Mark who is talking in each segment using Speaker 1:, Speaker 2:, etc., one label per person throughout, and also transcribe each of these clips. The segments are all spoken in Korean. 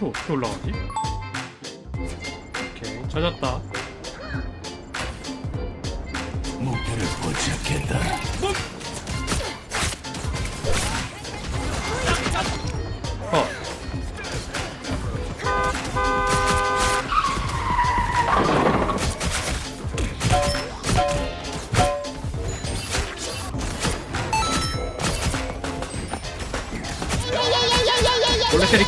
Speaker 1: 위로 어떻게 올라가지? 오케이 찾았다
Speaker 2: 목표를 포착했다.
Speaker 1: 어 원래 때리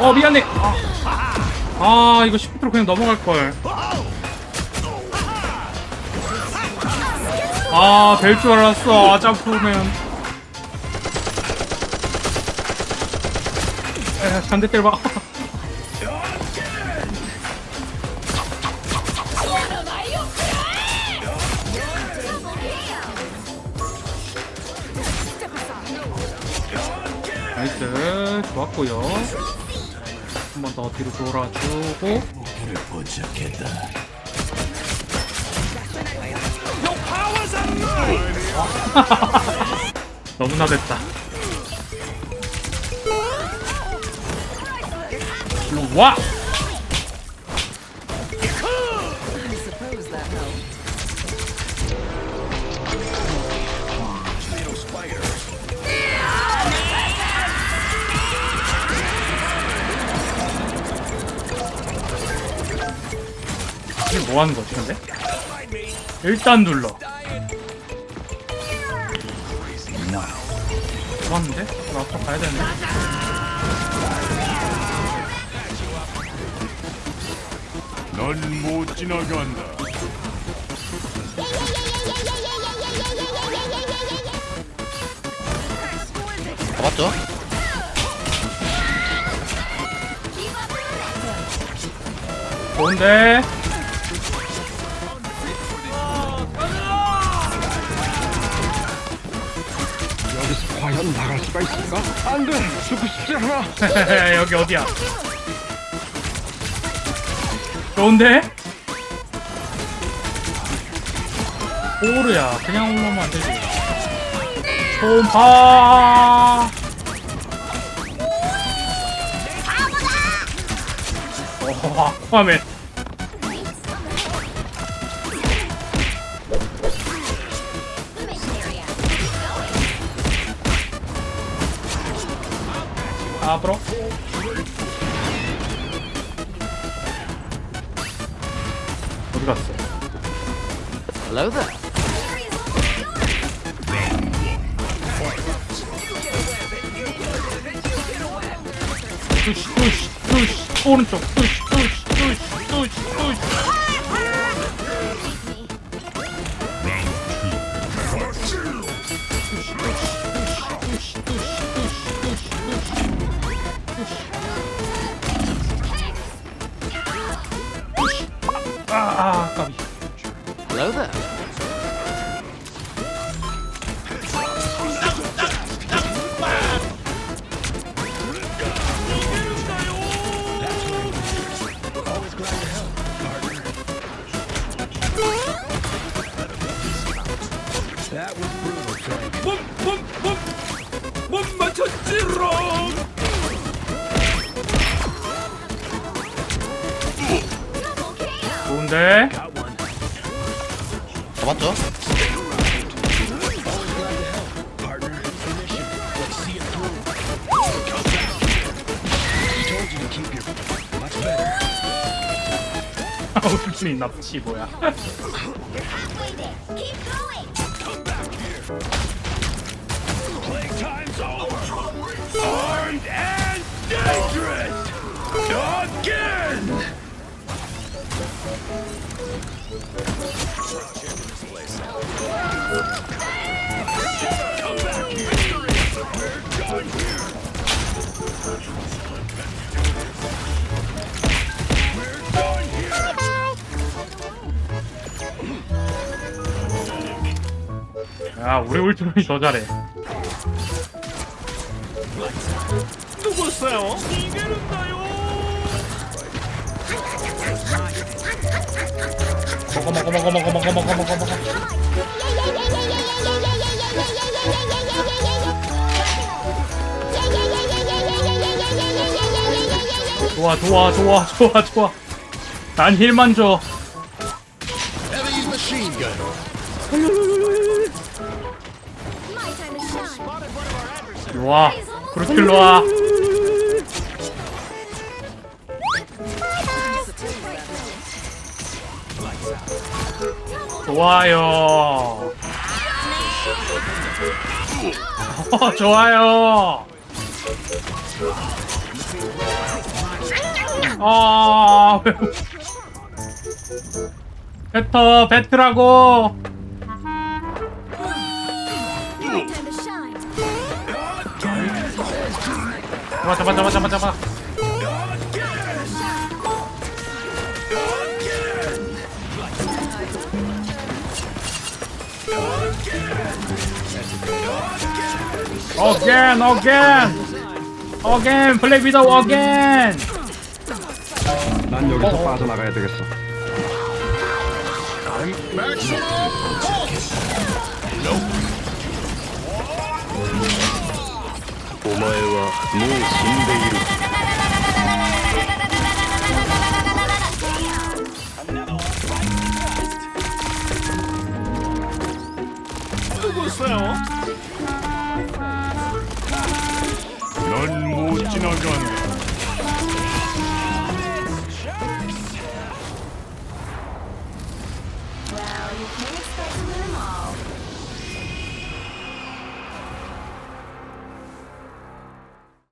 Speaker 1: 어 미안해. 아, 아 이거 10%로 그냥 넘어갈걸. 아 될 줄 알았어 아 점프면 에 반대 때려봐 나이스 좋았고요 한 번 더 뒤로 돌아주고
Speaker 2: 목표를 포착했다.
Speaker 1: 너무나 됐다 와! 뭐 하는 거지 근데? 일단 눌러 좋았는데? 나 앞으로 가야 되는데?
Speaker 2: 넌 못 지나게 한다.
Speaker 3: 잡았죠?
Speaker 1: 좋은데?
Speaker 4: 과연 나갈 수가 있을까? 안 돼! 죽고 싶지 않아!
Speaker 1: 여기 어디야? 좋은데? 오르야 그냥 올라오면 안 되지 홈파 오 아쿠아맨 갔어?
Speaker 3: Hello there.
Speaker 1: 뚜시 뚜시 뚜시 오른쪽 뚜시 뚜시 뚜시 뚜시 뚜시
Speaker 2: 못 맞췄지롱.
Speaker 1: 좋은데?
Speaker 3: 잡았죠?
Speaker 1: 울진 납치 뭐야
Speaker 2: Playtime's over. Armed and dangerous. Again.
Speaker 1: 야 우리 울트론이 더 잘해.
Speaker 2: 누구였어요?
Speaker 1: 먹어 먹어 먹어 먹어 먹어 먹어 먹어 먹어 좋아 좋아 좋아 좋아 좋아. 난 힐만 줘.
Speaker 5: 살려줘 shine.
Speaker 1: 좋아 브루킬로 와. 좋아요. 어, 좋아요. 아 왜- 배터 배트라고 잡아 잡아 잡아 잡아 잡아. 어겐 어겐 어겐 블랙 위도우 어겐
Speaker 4: 난 여기서 빠져나가야 되겠어.
Speaker 2: 넌못 지나간다.